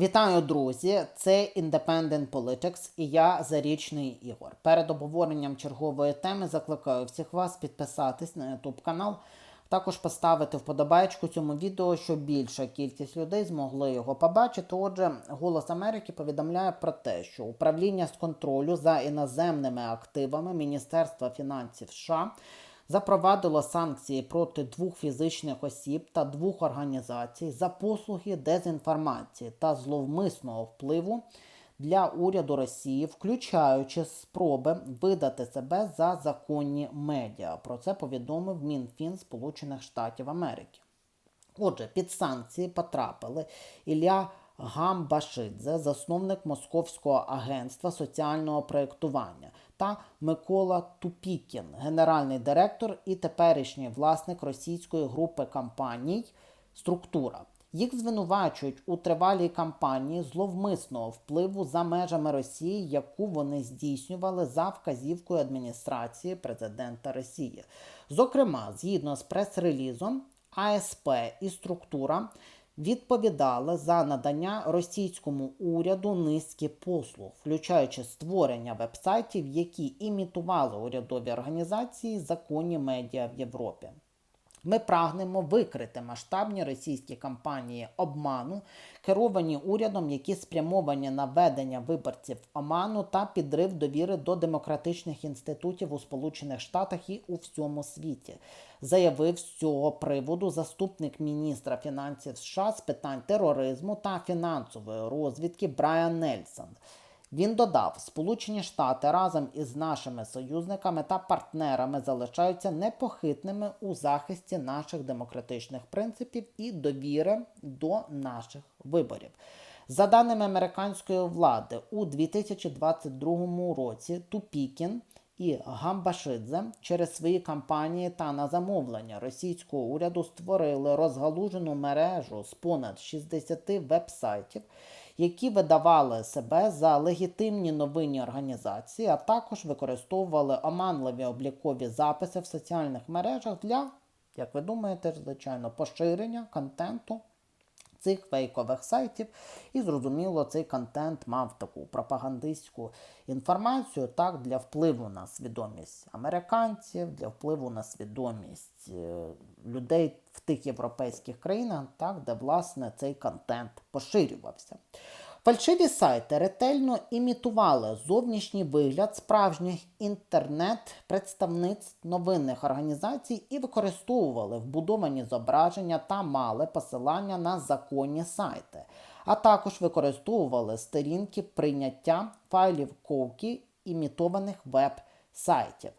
Вітаю, друзі! Це Independent Politics і я Зарічний Ігор. Перед обговоренням чергової теми закликаю всіх вас підписатись на YouTube канал, також поставити вподобайку цьому відео, щоб більша кількість людей змогли його побачити. Отже, Голос Америки повідомляє про те, що управління з контролю за іноземними активами Міністерства фінансів США запровадило санкції проти двох фізичних осіб та двох організацій за послуги дезінформації та зловмисного впливу для уряду Росії, включаючи спроби видати себе за законні медіа. Про це повідомив Мінфін Сполучених Штатів Америки. Отже, під санкції потрапили Ілля Гамбашидзе, засновник Московського агентства соціального проєктування, та Микола Тупікін, генеральний директор і теперішній власник російської групи компаній Структура. Їх звинувачують у тривалій кампанії зловмисного впливу за межами Росії, яку вони здійснювали за вказівкою адміністрації президента Росії. Зокрема, згідно з прес-релізом, АСП і структура відповідали за надання російському уряду низки послуг, включаючи створення вебсайтів, які імітували урядові організації законні медіа в Європі. Ми прагнемо викрити масштабні російські кампанії обману, керовані урядом, які спрямовані на ведення виборців оману та підрив довіри до демократичних інститутів у Сполучених Штатах і у всьому світі, заявив з цього приводу заступник міністра фінансів США з питань тероризму та фінансової розвідки Брайан Нельсон. Він додав, Сполучені Штати разом із нашими союзниками та партнерами залишаються непохитними у захисті наших демократичних принципів і довіри до наших виборів. За даними американської влади, у 2022 році Тупікін і Гамбашидзе через свої кампанії та на замовлення російського уряду створили розгалужену мережу з понад 60 вебсайтів які видавали себе за легітимні новинні організації, а також використовували оманливі облікові записи в соціальних мережах для, як ви думаєте, звичайно, поширення контенту. Цих фейкових сайтів, і зрозуміло, цей контент мав таку пропагандистську інформацію так, для впливу на свідомість американців, для впливу на свідомість е, людей в тих європейських країнах, так, де власне цей контент поширювався. Фальшиві сайти ретельно імітували зовнішній вигляд справжніх інтернет-представництв новинних організацій і використовували вбудовані зображення та мали посилання на законні сайти, а також використовували сторінки прийняття файлів ковки імітованих веб-сайтів.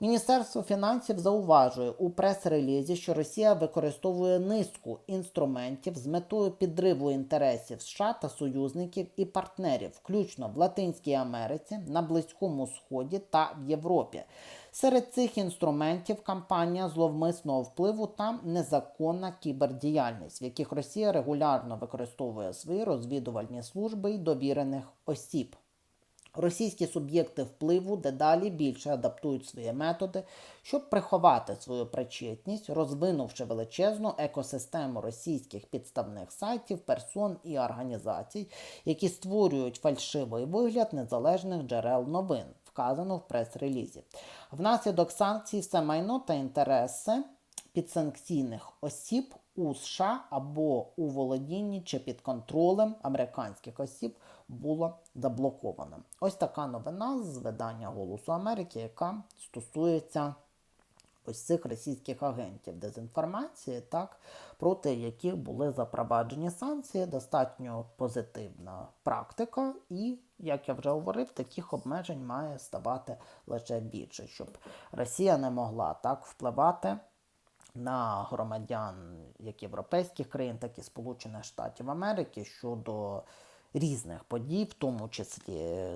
Міністерство фінансів зауважує у прес-релізі, що Росія використовує низку інструментів з метою підриву інтересів США та союзників і партнерів, включно в Латинській Америці, на Близькому Сході та в Європі. Серед цих інструментів кампанія зловмисного впливу та незаконна кібердіяльність, в яких Росія регулярно використовує свої розвідувальні служби і довірених осіб. Російські суб'єкти впливу дедалі більше адаптують свої методи, щоб приховати свою причетність, розвинувши величезну екосистему російських підставних сайтів, персон і організацій, які створюють фальшивий вигляд незалежних джерел новин, вказано в прес-релізі. Внаслідок санкцій все майно та інтереси підсанкційних осіб у США або у володінні чи під контролем американських осіб було заблоковано. Ось така новина з видання Голосу Америки, яка стосується ось цих російських агентів дезінформації, так, проти яких були запроваджені санкції, достатньо позитивна практика, і, як я вже говорив, таких обмежень має ставати лише більше, щоб Росія не могла так впливати на громадян як європейських країн, так і Сполучених Штатів Америки щодо різних подій, в тому числі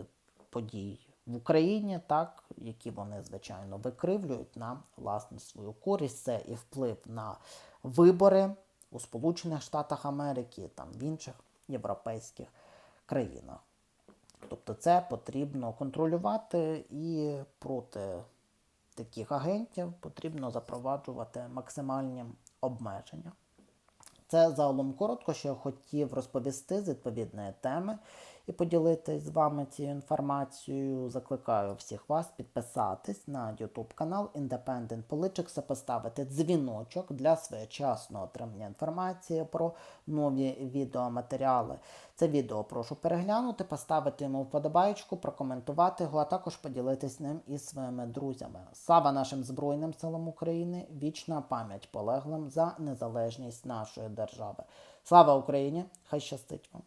подій в Україні, так, які вони, звичайно, викривлюють на власне свою користь. Це і вплив на вибори у Сполучених Штатах Америки, там в інших європейських країнах. Тобто це потрібно контролювати і проти таких агентів потрібно запроваджувати максимальні обмеження. Це загалом коротко, що я хотів розповісти з відповідної теми і поділитись з вами цією інформацією. Закликаю всіх вас підписатись на YouTube канал Independent Politics, поставити дзвіночок для своєчасного отримання інформації про нові відеоматеріали. Це відео прошу переглянути, поставити йому вподобайку, прокоментувати його, а також поділитись ним із своїми друзями. Слава нашим Збройним силам України! Вічна пам'ять полеглим за незалежність нашої держави. Слава Україні! Хай щастить вам!